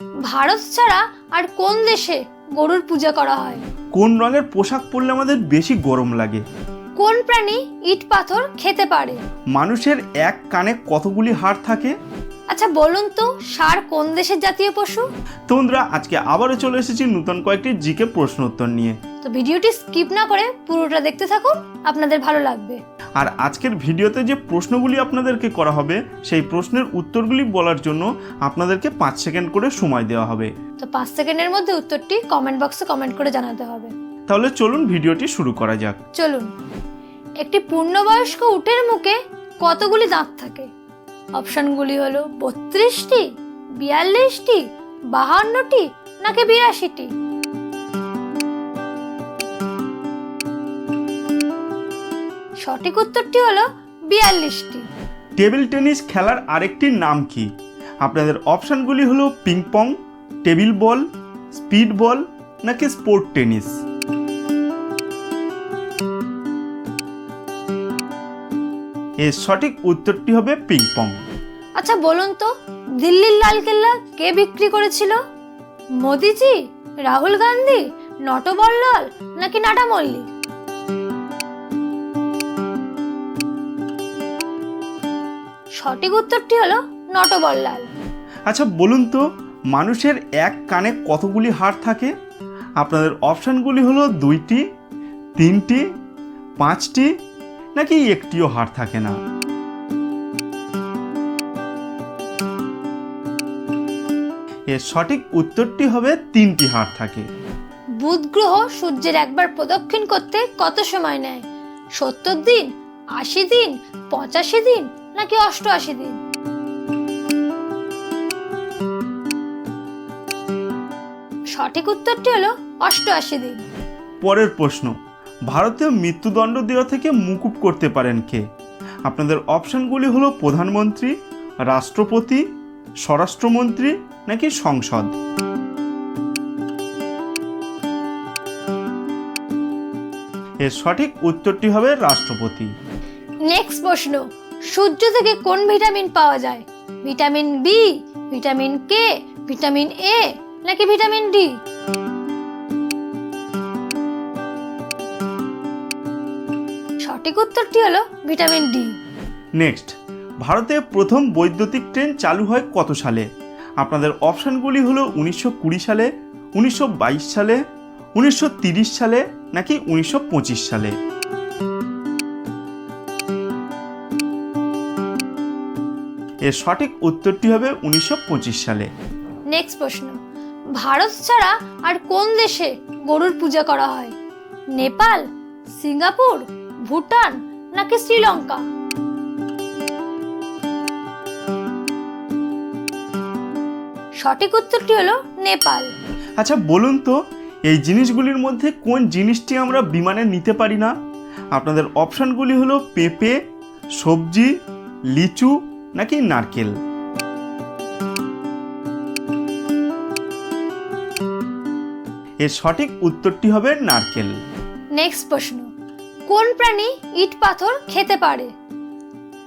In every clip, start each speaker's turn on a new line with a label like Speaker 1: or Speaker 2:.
Speaker 1: ভারত ছাড়া আর কোন দেশে গরুর পূজা করা হয়?
Speaker 2: কোন রঙের পোশাক পরলে আমাদের বেশি গরম লাগে?
Speaker 1: কোন প্রাণী ইট পাথর খেতে পারে?
Speaker 2: মানুষের এক কানে কতগুলি হাড় থাকে?
Speaker 1: আচ্ছা বলুন তো ষাঁড় কোন দেশের জাতীয় পশু?
Speaker 2: তো বন্ধুরা আজকে আবারও চলে এসেছি নতুন কয়েকটি জিকে প্রশ্ন উত্তর নিয়ে।
Speaker 1: তো ভিডিওটি স্কিপ না করে পুরোটা দেখতে থাকুন আপনাদের ভালো লাগবে।
Speaker 2: আর আজকের ভিডিওতে যে প্রশ্নগুলি আপনাদেরকে করা হবে সেই প্রশ্নের উত্তরগুলি বলার জন্য আপনাদেরকে পাঁচ সেকেন্ড করে সময় দেওয়া হবে।
Speaker 1: তো পাঁচ সেকেন্ডের মধ্যে উত্তরটি কমেন্ট বক্সে কমেন্ট করে জানাতে হবে।
Speaker 2: তাহলে চলুন ভিডিওটি শুরু করা যাক।
Speaker 1: চলুন। একটি পূর্ণবয়স্ক উটের মুখে কতগুলি দাঁত থাকে? অপশনগুলি হলো বত্রিশটি, বিয়াল্লিশটি, বাহান্নটি নাকি বিরাশিটি? সঠিক উত্তরটি হলো বিয়াল্লিশটি।
Speaker 2: টেবিল টেনিস খেলার আরেকটি নাম কি? আপনাদের অপশানগুলি হলো ping pong table ball, speed ball নাকি স্পোর্ট টেনিস? এর সঠিক উত্তরটি হবে পিং পং
Speaker 1: আচ্ছা বলুন তো দিল্লির লালকেল্লা কে বিক্রি করেছিল? মোদিজি রাহুল গান্ধী নটবল্লাল নাকি নাটা মল্লিক? সঠিক উত্তরটি হলো নটবল্লাল
Speaker 2: আচ্ছা বলুন তো মানুষের এক কানে কতগুলি হাড় থাকে? আপনাদের অপশানগুলি হলো দুইটি তিনটি পাঁচটি নাকি একটিও হাড় থাকে না? এর সঠিক উত্তরটি হবে তিনটি হাড় থাকে।
Speaker 1: বুধ গ্রহ সূর্যের একবার প্রদক্ষিণ করতে কত সময় নেয়? সত্তর দিন আশি দিন পঁচাশি দিন নাকি অষ্টআশি দিন? সঠিক উত্তরটি হলো অষ্টআশি দিন।
Speaker 2: পরের প্রশ্ন ভারতীয় মৃত্যুদণ্ড দেওয়া থেকে মুকুব করতে পারেন কে? আপনাদের অপশানগুলি হলো প্রধানমন্ত্রী, রাষ্ট্রপতি, স্বরাষ্ট্রমন্ত্রী নাকি সংসদ? এর সঠিক উত্তরটি হবে রাষ্ট্রপতি।
Speaker 1: নেক্সট প্রশ্ন, সূর্য থেকে কোন ভিটামিন পাওয়া যায়? Vitamin B, vitamin K, vitamin A নাকি ভিটামিন ডি? সঠিক উত্তরটি হলো ভিটামিন ডি।
Speaker 2: নেক্সট ভারতে প্রথম বৈদ্যুতিক ট্রেন চালু হয় কত সালে? আপনাদের অপশানগুলি হলো উনিশশো কুড়ি সালে উনিশশো বাইশ সালে উনিশশো তিরিশ সালে নাকি উনিশশো পঁচিশ সালে? এর সঠিক উত্তরটি হবে উনিশশো পঁচিশ সালে।
Speaker 1: নেক্সট প্রশ্ন ভারত ছাড়া আর কোন দেশে গরুর পূজা করা হয়? নেপাল সিঙ্গাপুর ভুটান নাকি শ্রীলঙ্কা? সঠিক উত্তরটি হলো নেপাল।
Speaker 2: আচ্ছা বলুন তো এই জিনিসগুলির মধ্যে কোন জিনিসটি আমরা বিমানে নিতে পারি না? আপনাদের অপশানগুলি হলো পেঁপে সবজি লিচু নাকি নারকেল? এর সঠিক উত্তরটি হবে নারকেল।
Speaker 1: নেক্সট প্রশ্ন। কোন প্রাণী ইট পাথর খেতে পারে?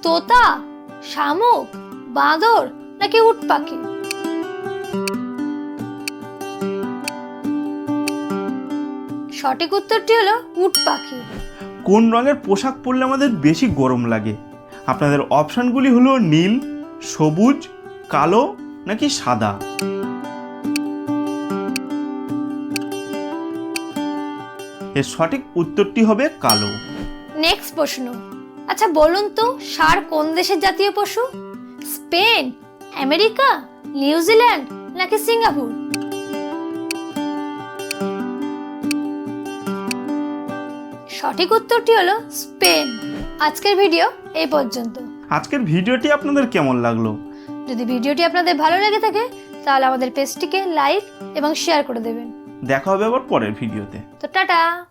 Speaker 1: তোতা, শামুক, বাঁদর নাকি উট পাখি? সঠিক উত্তরটি হলো উট পাখি।
Speaker 2: কোন রঙের পোশাক পরলে আমাদের বেশি গরম লাগে? আপনাদের অপশানগুলি হলো নীল, সবুজ, কালো নাকি সাদা? এর সঠিক উত্তরটি হবে কালো।
Speaker 1: নেক্সট প্রশ্ন। আচ্ছা বলুন তো ষাঁড় কোন দেশের জাতীয় পশু? স্পেন আমেরিকা নিউজিল্যান্ড নাকি সিঙ্গাপুর? সঠিক উত্তরটি হলো স্পেন। আজকের ভিডিও এই পর্যন্ত।
Speaker 2: আজকের ভিডিওটি আপনাদের কেমন লাগল?
Speaker 1: যদি ভিডিওটি আপনাদের ভালো লেগে থাকে তাহলে আমাদের পেজটিকে লাইক এবং শেয়ার করে দেবেন।
Speaker 2: দেখা হবে আবার পরের ভিডিওতে।
Speaker 1: তো টাটা।